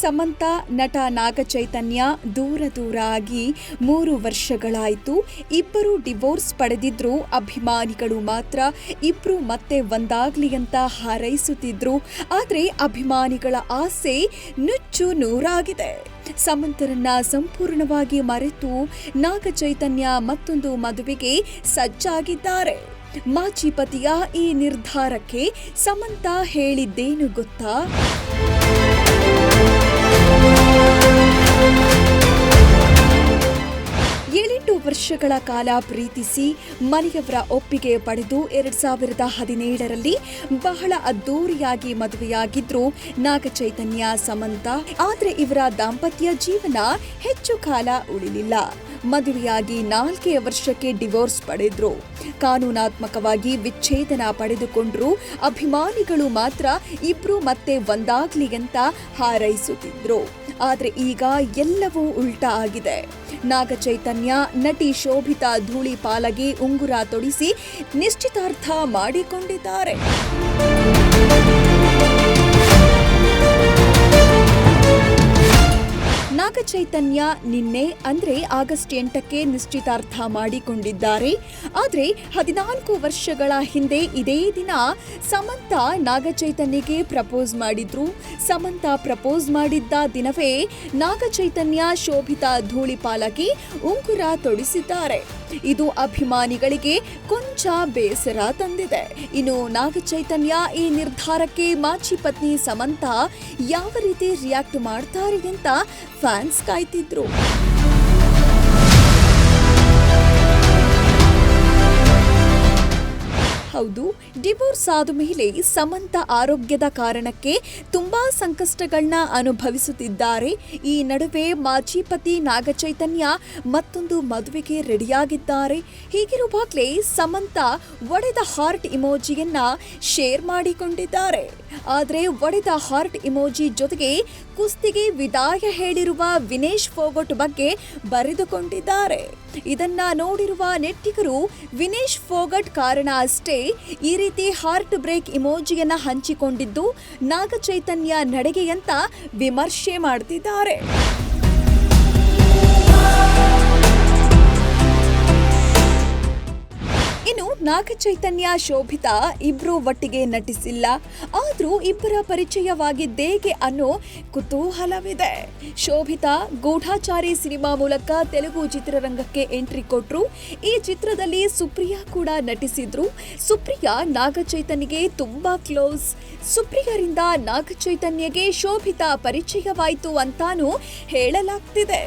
ಸಮಂತ, ನಟ ನಾಗಚೈತನ್ಯ ದೂರ ದೂರ ಆಗಿ ಮೂರು ವರ್ಷಗಳಾಯಿತು. ಇಬ್ಬರು ಡಿವೋರ್ಸ್ ಪಡೆದಿದ್ರು, ಅಭಿಮಾನಿಗಳು ಮಾತ್ರ ಇಬ್ಬರು ಮತ್ತೆ ಒಂದಾಗ್ಲಿ ಅಂತ ಹಾರೈಸುತ್ತಿದ್ರು. ಆದರೆ ಅಭಿಮಾನಿಗಳ ಆಸೆ ನುಚ್ಚು ನೂರಾಗಿದೆ. ಸಮಂತರನ್ನ ಸಂಪೂರ್ಣವಾಗಿ ಮರೆತು ನಾಗಚೈತನ್ಯ ಮತ್ತೊಂದು ಮದುವೆಗೆ ಸಜ್ಜಾಗಿದ್ದಾರೆ. ಮಾಜಿ ಪತಿಯ ಈ ನಿರ್ಧಾರಕ್ಕೆ ಸಮಂತ ಹೇಳಿದ್ದೇನು ಗೊತ್ತಾ? ವರ್ಷಗಳ ಕಾಲ ಪ್ರೀತಿಸಿ ಮನೆಯವರ ಒಪ್ಪಿಗೆ ಪಡೆದು ಎರಡ್ ಸಾವಿರದ ಹದಿನೇಳರಲ್ಲಿ ಬಹಳ ಅದ್ದೂರಿಯಾಗಿ ಮದುವೆಯಾಗಿದ್ರು ನಾಗಚೈತನ್ಯ, ಸಮಂತ. ಆದರೆ ಇವರ ದಾಂಪತ್ಯ ಜೀವನ ಹೆಚ್ಚು ಕಾಲ ಉಳಿಲಿಲ್ಲ. ಮದುವೆಯಾಗಿ ನಾಲ್ಕೇ ವರ್ಷಕ್ಕೆ ಡಿವೋರ್ಸ್ ಪಡೆದ್ರು. ಕಾನೂನಾತ್ಮಕವಾಗಿ ವಿಚ್ಛೇದನ ಪಡೆದುಕೊಂಡ್ರು. ಅಭಿಮಾನಿಗಳು ಮಾತ್ರ ಇಬ್ರು ಮತ್ತೆ ಒಂದಾಗ್ಲಿ ಅಂತ ಹಾರೈಸುತ್ತಿದ್ರು. ಆದ್ರೆ ಈಗ ಎಲ್ಲವೂ ಉಲ್ಟಾ ಆಗಿದೆ. ನಾಗಚೈತನ್ಯ, ನಟಿ ಶೋಭಿತಾ ಧೂಳಿಪಾಲಗೆ ಉಂಗುರ ತೊಡಿಸಿ ನಿಶ್ಚಿತಾರ್ಥ ಮಾಡಿಕೊಂಡಿದ್ದಾರೆ. ನಾಗಚೈತನ್ಯ ನಿನ್ನೆ, ಅಂದ್ರೆ ಆಗಸ್ಟ್ ಎಂಟಕ್ಕೆ ನಿಶ್ಚಿತಾರ್ಥ ಮಾಡಿಕೊಂಡಿದ್ದಾರೆ. ಆದ್ರೆ ಹದಿನಾಲ್ಕು ವರ್ಷಗಳ ಹಿಂದೆ ಇದೇ ದಿನ ಸಮಂತ ನಾಗಚೈತನ್ಯಗೆ ಪ್ರಪೋಸ್ ಮಾಡಿದ್ರು. ಸಮಂತ ಪ್ರಪೋಸ್ ಮಾಡಿದ್ದ ದಿನವೇ ನಾಗಚೈತನ್ಯ ಶೋಭಿತ ಧೂಳಿಪಾಲಕಿ ಉಂಗುರ ತೊಡಿಸಿದ್ದಾರೆ. ಇದು ಅಭಿಮಾನಿಗಳಿಗೆ ಕೊಂಚ ಬೇಸರ ತಂದಿದೆ. ಇನ್ನು ನಾಗಚೈತನ್ಯ ಈ ನಿರ್ಧಾರಕ್ಕೆ ಮಾಜಿ ಪತ್ನಿ ಸಮಂತ ಯಾವ ರೀತಿ ರಿಯಾಕ್ಟ್ ಮಾಡ್ತಾರೆ ಅಂತ ಫ್ಯಾನ್ಸ್ ಕಾಯ್ತಿದ್ರು. ಹೌದು. ಡಿವೋರ್ಸ್ ಆದ ಮೇಲೆ ಸಮಂತ ಆರೋಗ್ಯದ ಕಾರಣಕ್ಕೆ ತುಂಬಾ ಸಂಕಷ್ಟಗಳನ್ನ ಅನುಭವಿಸುತ್ತಿದ್ದಾರೆ. ಈ ನಡುವೆ ಮಾಜಿ ಪತಿ ನಾಗಚೈತನ್ಯ ಮತ್ತೊಂದು ಮದುವೆಗೆ ರೆಡಿಯಾಗಿದ್ದಾರೆ. ಹೀಗಿರುವಾಗಲೇ ಸಮಂತ ಒಡೆದ ಹಾರ್ಟ್ ಇಮೋಜಿಯನ್ನ ಶೇರ್ ಮಾಡಿಕೊಂಡಿದ್ದಾರೆ. ಆದರೆ ಒಡೆದ ಹಾರ್ಟ್ ಇಮೋಜಿ ಜೊತೆಗೆ ಕುಸ್ತಿಗೆ ವಿದಾಯ ಹೇಳಿರುವ ವಿನೇಶ್ ಫೋಗಟ್ ಬಗ್ಗೆ ಬರೆದುಕೊಂಡಿದ್ದಾರೆ. ಇದನ್ನ ನೋಡಿರುವ ನೆಟ್ಟಿಗರು ವಿನೇಶ್ ಫೋಗಟ್ ಕಾರಣ ಅಷ್ಟೇ. ಈ ರೀತಿ ಹಾರ್ಟ್ ಬ್ರೇಕ್ ಇಮೋಜಿಯನ್ನು ಹಂಚಿಕೊಂಡಿದ್ದು ನಾಗಚೈತನ್ಯ ನಡೆಗೆಯಂತ ವಿಮರ್ಶೆ ಮಾಡ್ತಿದ್ದಾರೆ. ನಾಗಚೈತನ್ಯ ಶೋಭಿತಾ ಇಬ್ರು ಒಟ್ಟಿಗೆ ನಟಿಸಿಲ್ಲ. ಆದರೂ ಇಬ್ಬರ ಪರಿಚಯವಾಗಿದ್ದೇಗೆ ಅನ್ನೋ ಕುತೂಹಲವಿದೆ. ಶೋಭಿತಾ ಗೂಢಾಚಾರಿ ಸಿನಿಮಾ ಮೂಲಕ ತೆಲುಗು ಚಿತ್ರರಂಗಕ್ಕೆ ಎಂಟ್ರಿ ಕೊಟ್ರು. ಈ ಚಿತ್ರದಲ್ಲಿ ಸುಪ್ರಿಯಾ ಕೂಡ ನಟಿಸಿದ್ರು. ಸುಪ್ರಿಯಾ ನಾಗಚೈತನ್ಯಗೆ ತುಂಬಾ ಕ್ಲೋಸ್. ಸುಪ್ರಿಯರಿಂದ ನಾಗಚೈತನ್ಯಗೆ ಶೋಭಿತಾ ಪರಿಚಯವಾಯಿತು ಅಂತಾನೂ ಹೇಳಲಾಗ್ತಿದೆ.